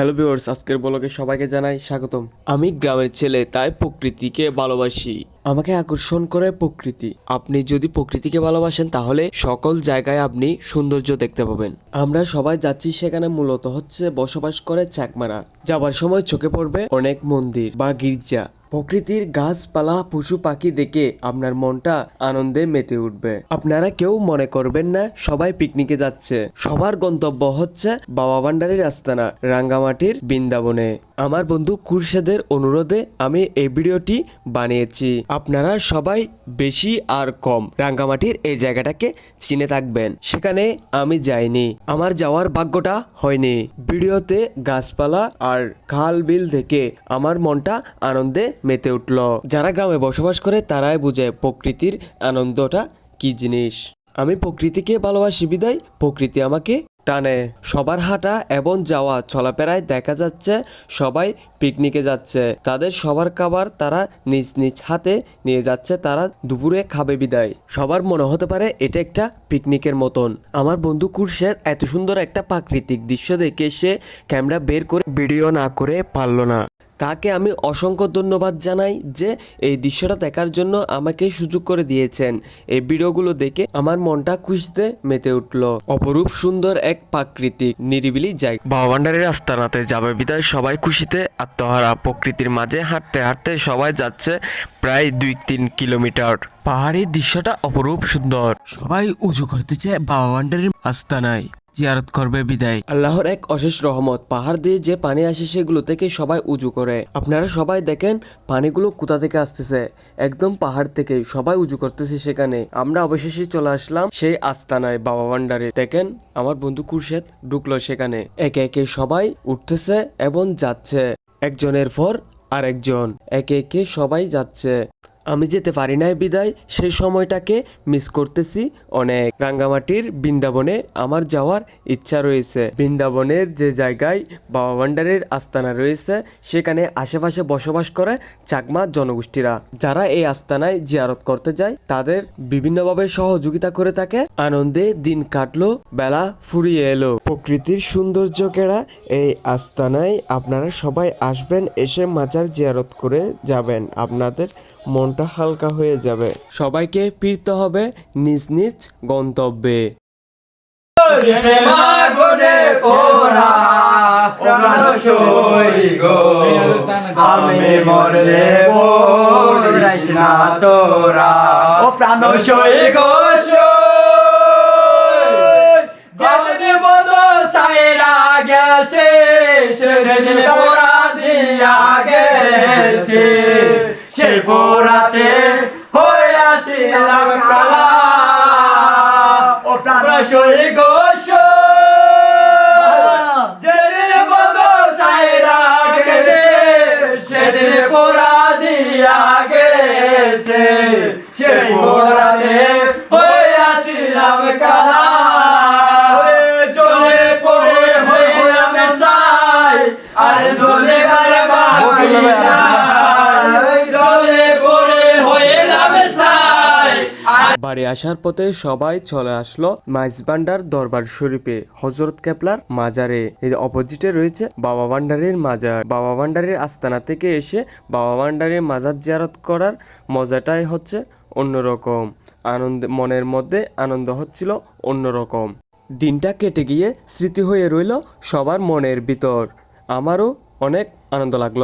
Hello viewers আজকের ব্লগে সবাইকে জানাই স্বাগতম। আমি গ্রামের ছেলে তাই প্রকৃতিকে ভালোবাসি। আমাকে আকর্ষণ করে প্রকৃতি। আপনি যদি প্রকৃতিকে ভালোবাসেন, তাহলে সকল জায়গায় আপনি সৌন্দর্য দেখতে পাবেন। আমরা সবাই যাচ্ছি সেখানে মূলত হচ্ছে বসবাস করে চাকমারা। যাবার সময় চোখে পড়বে অনেক মন্দির বা গির্জা। প্রকৃতির গাছপালা, পশু পাখি দেখে আপনার মনটা আনন্দে মেতে উঠবে। আপনারা কেউ মনে করবেন না, সবাই পিকনিকে যাচ্ছে। সবার গন্তব্য হচ্ছে বাবা ভান্ডারির আস্তানা, রাঙ্গামাটির বৃন্দাবনে। আমার বন্ধু কুরশেদের অনুরোধে আমি এই ভিডিওটি বানিয়েছি। আপনারা সবাই বেশি আর কম রাঙ্গামাটির এই জায়গাটাকে চিনে থাকবেন। সেখানে আমি যাইনি। আমার যাওয়ার ভাগ্যটা হয়নি। ভিডিওতে গাছপালা আর খাল বিল দেখে আমার মনটা আনন্দে মেতে উঠল। যারা গ্রামে বসবাস করে তারাই বুঝে প্রকৃতির আনন্দটা কি জিনিস। আমি প্রকৃতিকে ভালোবাসি, বিদায়। প্রকৃতি আমাকে টানে। সবার হাঁটা এবং যাওয়া, চলাফেরায় দেখা যাচ্ছে, সবাই পিকনিকে যাচ্ছে। তাদের সবার খাবার তারা নিজ নিজ হাতে নিয়ে যাচ্ছে, তারা দুপুরে খাবে বিদায়। সবার মনে হতে পারে এটা একটা পিকনিকের মতন। আমার বন্ধু কুরশের এত সুন্দর একটা প্রাকৃতিক দৃশ্য দেখে সে ক্যামেরা বের করে ভিডিও না করে পারল না। তাকে আমি অসংখ্য ধন্যবাদ জানাই যে এই দৃশ্যটা দেখার জন্য আমাকে সুযোগ করে দিয়েছেন। এই ভিডিওগুলো দেখে আমার মনটা খুশিতে মেতে উঠল। অপরূপ সুন্দর এক প্রাকৃতিক নিরিবিলি জায়গা। বাবান্ডারের আস্তানাতে যাবে বিদায় সবাই খুশিতে আত্মহারা। প্রকৃতির মাঝে হাঁটতে হাঁটতে সবাই যাচ্ছে প্রায় দুই তিন কিলোমিটার। পাহাড়ি দৃশ্যটা অপরূপ সুন্দর। সবাই উঁচু করতেছে বাবা ভান্ডারের আস্তানায়। জিয়ারত করবে বিদায়। আল্লাহর এক অশেষ রহমত, পাহাড় দিয়ে যে পানি আসে সেগুলো থেকে সবাই উজু করে। আপনারা সবাই দেখেন পানিগুলো কোথা থেকে আসতেছে। একদম পাহাড় থেকে সবাই উজু করতেছে সেখানে। আমরা অবশেষে চলে আসলাম সেই আস্তানায় বাবা ভান্ডারে। দেখেন আমার বন্ধু কুরশেদ ঢুকলো সেখানে। একে একে সবাই উঠতেছে এবং যাচ্ছে। একজনের পর আরেকজন। একে একে সবাই যাচ্ছে। আমি যেতে পারি নাই বিদায় সেই সময়টাকে মিস করতেছি অনেক। রাঙ্গামাটির বৃন্দাবনে আমার যাওয়ার ইচ্ছা রয়েছে। বৃন্দাবনের যে জায়গায় বাবা ভান্ডারের আস্তানা রয়েছে, সেখানে আশেপাশে বসবাস করে চাকমা জনগোষ্ঠীরা। যারা এই আস্তানায় জিয়ারত করতে যায়, তাদের বিভিন্নভাবে সহযোগিতা করে থাকে আনন্দে দিন কাটলো, বেলা ফুরিয়ে এলো। প্রকৃতির সৌন্দর্য কেড়া এই আস্তানায় আপনারা সবাই আসবেন, এসে মাজার জিয়ারত করে যাবেন। আপনাদের মনটা হালকা হয়ে যাবে। সবাইকে ফিরতে হবে নিজ নিজ গন্তব্যে। আমি দিয়া গেছে। প্রাণ শরীর ঘোষ যেদিন বন্ধ চাইরা গেছে সেদিন পোড়া দিয়া গেছে। সে পোড়া হয়েছিলাম বাড়ি আসার পথে সবাই চলে আসলো মাইজবান্ডার দরবার শরীফে হজরত কেপলার মাজারে। এর অপোজিটে রয়েছে বাবা ভান্ডারের মাজার। বাবা ভান্ডারের আস্তানা থেকে এসে বাবা ভান্ডারের মাজার জিয়ারত করার মজাটাই হচ্ছে অন্যরকম। আনন্দ, মনের মধ্যে আনন্দ হচ্ছিল অন্যরকম। দিনটা কেটে গিয়ে স্মৃতি হয়ে রইল সবার মনের ভিতর। আমারও অনেক আনন্দ লাগল।